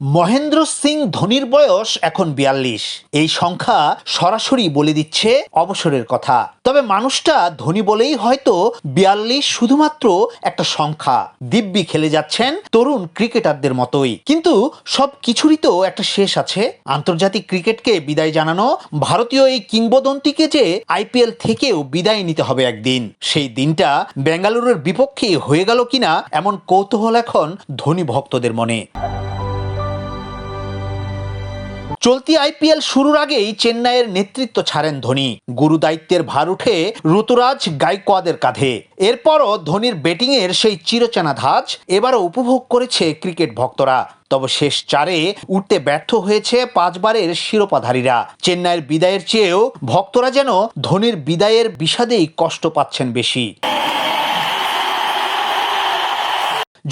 মহেন্দ্র সিং ধোনির বয়স এখন বিয়াল্লিশ। এই সংখ্যা সরাসরি বলে দিচ্ছে অবসরের কথা। তবে মানুষটা ধোনি বলেই হয়তো বিয়াল্লিশ শুধুমাত্র একটা সংখ্যা। দিব্যি খেলে যাচ্ছেন তরুণ ক্রিকেটারদের মতোই। কিন্তু সব কিছুরই তো একটা শেষ আছে। আন্তর্জাতিক ক্রিকেটকে বিদায় জানানো ভারতীয় এই কিংবদন্তিকে যে আইপিএল থেকেও বিদায় নিতে হবে একদিন। সেই দিনটা বেঙ্গালুরুর বিপক্ষে হয়ে গেল কিনা এমন কৌতূহল এখন ধোনি ভক্তদের মনে। চলতি আইপিএল শুরুর আগেই চেন্নাইয়ের নেতৃত্ব ছাড়েন ধোনি। গুরু দায়িত্বের ভার উঠে ঋতুরাজ গাইকোয়াদের কাঁধে। এরপরও ধোনির ব্যাটিংয়ের সেই চিরচেনা ধাঁচ এবারও উপভোগ করেছে ক্রিকেট ভক্তরা। তবে শেষ চারে উঠতে ব্যর্থ হয়েছে পাঁচবারের শিরোপাধারীরা। চেন্নাইয়ের বিদায়ের চেয়েও ভক্তরা যেন ধোনির বিদায়ের বিষাদেই কষ্ট পাচ্ছেন বেশি।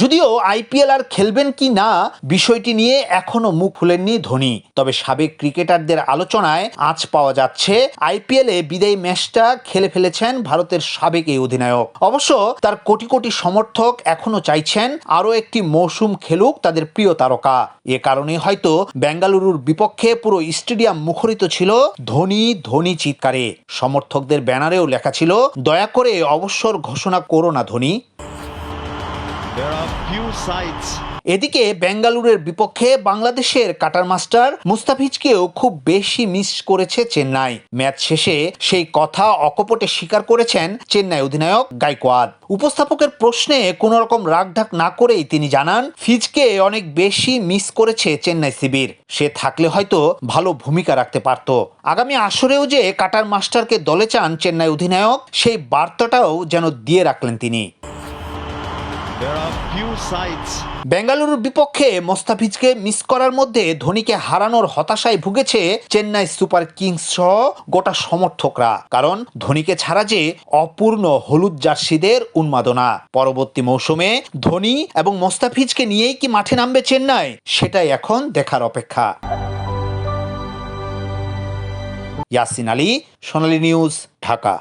যদিও আইপিএল আর খেলবেন কি না, বিষয়টি নিয়ে এখনও মুখ খুলেননি ধোনি। তবে সাবেক ক্রিকেটারদের আলোচনায় আজ পাওয়া যাচ্ছে, আইপিএলে বিদায়ী ম্যাচটা খেলে ফেলেছেন ভারতের সাবেক এই অধিনায়ক। অবশ্য তার কোটি কোটি সমর্থক এখনও চাইছেন আরও একটি মৌসুম খেলুক তাদের প্রিয় তারকা। এ কারণে হয়তো বেঙ্গালুরুর বিপক্ষে পুরো স্টেডিয়াম মুখরিত ছিল ধোনি ধোনি চিৎকারে। সমর্থকদের ব্যানারেও লেখা ছিল, দয়া করে অবসর ঘোষণা করো না ধোনি। এদিকে বেঙ্গালুরের বিপক্ষে বাংলাদেশের কাটার মাস্টার মুস্তাফিজকেও খুব বেশি মিস করেছে চেন্নাই। ম্যাচ শেষে সেই কথা অকপটে স্বীকার করেছেন চেন্নাই অধিনায়ক গাইকোয়াদ। উপস্থাপকের প্রশ্নে কোনো রকম রাগঢাক না করেই তিনি জানান, ফিজকে অনেক বেশি মিস করেছে চেন্নাই শিবির। সে থাকলে হয়তো ভালো ভূমিকা রাখতে পারত। আগামী আসরেও যে কাটার মাস্টারকে দলে চান চেন্নাই অধিনায়ক, সেই বার্তাটাও যেন দিয়ে রাখলেন তিনি। বেঙ্গালুরুর বিপক্ষে মোস্তাফিজকে মিস করার মধ্যে ধোনিকে হারানোর হতাশায় ভুগেছে চেন্নাই সুপার কিংস সহ গোটা সমর্থকরা। কারণ ধোনিকে ছাড়া যে অপূর্ণ হলুদ জার্সিদের উন্মাদনা। পরবর্তী মৌসুমে ধোনি এবং মোস্তাফিজকে নিয়েই কি মাঠে নামবে চেন্নাই, সেটাই এখন দেখার অপেক্ষা। ইয়াসিন আলী, সোনালী নিউজ, ঢাকা।